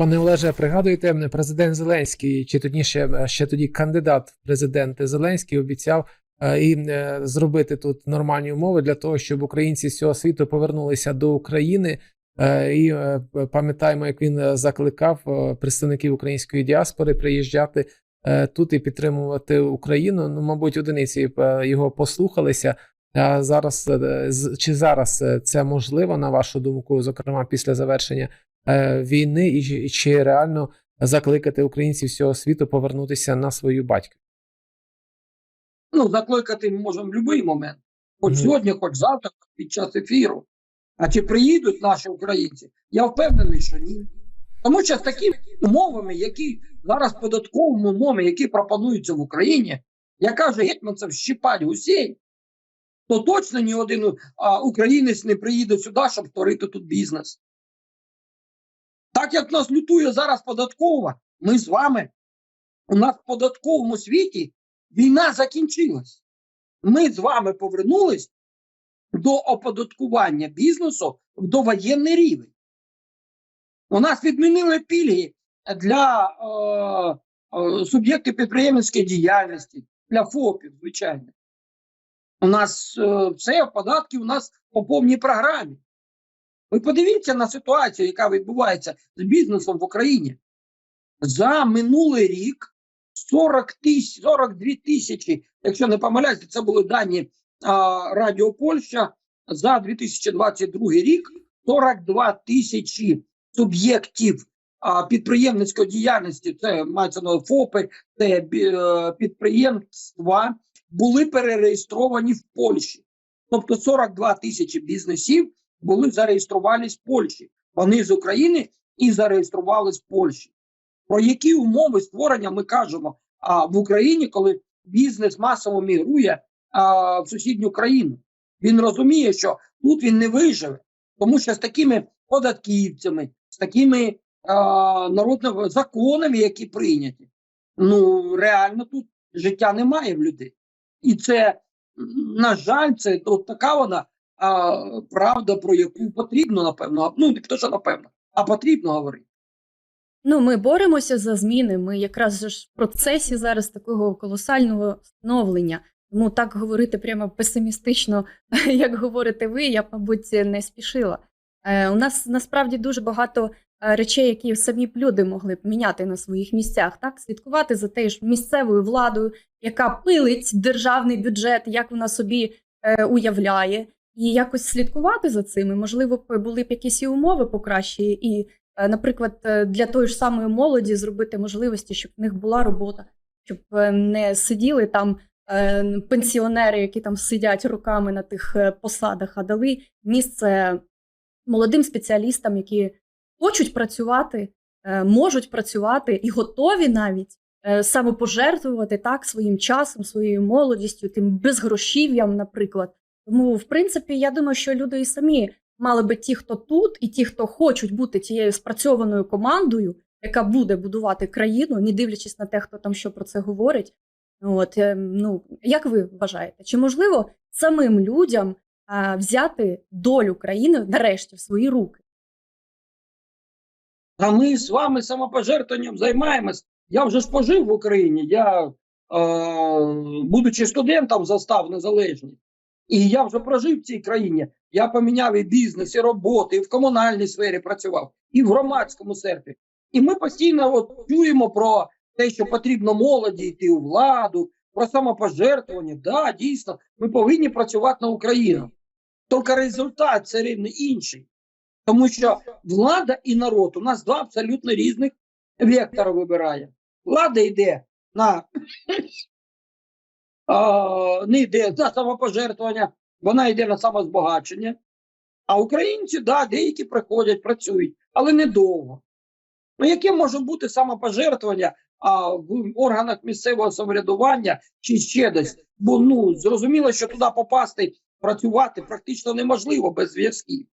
Пане Олеже, пригадуєте, президент Зеленський, чи точніше, ще тоді кандидат в президенти Зеленський обіцяв е, і е, зробити тут нормальні умови для того, щоб українці з цього світу повернулися до України. Е, І е, пам'ятаємо, як він е, закликав е, представників української діаспори приїжджати е, тут і підтримувати Україну. Ну, мабуть, одиниці е, його послухалися. А зараз е, чи зараз е, це можливо, на вашу думку, зокрема після завершення е, війни, і, чи- реально закликати українців всього світу повернутися на свою батьку? Ну, закликати ми можемо в будь-який момент. Хоч Мгм. сьогодні, хоч завтра, під час ефіру. А чи приїдуть наші українці? Я впевнений, що ні. Тому що з такими умовами, які зараз податковими умовами, які пропонуються в Україні, я кажу, гетьманцев щипать гусей, то точно ні один а, українець не приїде сюди, щоб створити тут бізнес. Так як нас лютує зараз податкова, ми з вами, у нас в податковому світі війна закінчилась. Ми з вами повернулись до оподаткування бізнесу в довоєнний рівень. У нас відмінили пільги для е, е, суб'єктів підприємницької діяльності, для ФОПів, звичайно. У нас е, все податки у нас по повній програмі. Ви подивіться на ситуацію, яка відбувається з бізнесом в Україні. За минулий рік 40 тисяч, 42 тисячі, якщо не помиляюся, це були дані а, Радіо Польща за 2022 рік 42 тисячі суб'єктів підприємницької діяльності, це мається на ФОПи, це е, підприємства, були перереєстровані в Польщі. Тобто 42 тисячі бізнесів були зареєстровані в Польщі. Вони з України і зареєструвались в Польщі. Про які умови створення ми кажемо а, в Україні, коли бізнес масово мігрує а, в сусідню країну? Він розуміє, що тут він не виживе, тому що з такими податківцями, з такими а, народними законами, які прийняті, ну реально тут життя немає в людей. І це, на жаль, це от така вона а, правда, про яку потрібно, напевно, ну не що напевно, а потрібно говорити. Ну, ми боремося за зміни. Ми якраз ж в процесі зараз такого колосального становлення. Тому так говорити прямо песимістично, як говорите ви, я мабуть, не спішила. Е, у нас насправді дуже багато е, речей, які самі б люди могли б міняти на своїх місцях, так слідкувати за теж місцевою владою, яка пилить державний бюджет, як вона собі е, уявляє, і якось слідкувати за цим. І, можливо, були б якісь і умови покращі, і Е, Наприклад, е, для тої ж самої молоді зробити можливості, щоб в них була робота, щоб е, не сиділи там пенсіонери, які там сидять роками на тих посадах, а дали місце молодим спеціалістам, які хочуть працювати, можуть працювати і готові навіть самопожертвувати так своїм часом, своєю молодістю, тим безгрошів'ям, наприклад. Тому, в принципі, я думаю, що люди і самі мали би ті, хто тут, і ті, хто хочуть бути тією спрацьованою командою, яка буде будувати країну, не дивлячись на те, хто там що про це говорить. От е, ну як ви вважаєте, чи можливо самим людям а, взяти долю країни нарешті в свої руки? А ми з вами самопожертвуванням займаємось. Я вже ж пожив в Україні. Я, е, будучи студентом, застав незалежність. І я вже прожив в цій країні. Я поміняв і бізнес, і роботи, і в комунальній сфері працював, і в громадському серві. І ми постійно от чуємо про те, що потрібно молоді йти у владу, про самопожертвування. Да, дійсно, ми повинні працювати на Україну. Тільки результат все рівно інший. Тому що влада і народ у нас два абсолютно різних вектора вибирає. Влада йде на не йде на самопожертвування, вона йде на самозбагачення. А українці, да, деякі приходять, працюють, але недовго. Ну, яке може бути самопожертвування а, в органах місцевого самоврядування чи ще десь? Бо ну зрозуміло, що туди попасти, працювати практично неможливо без зв'язків.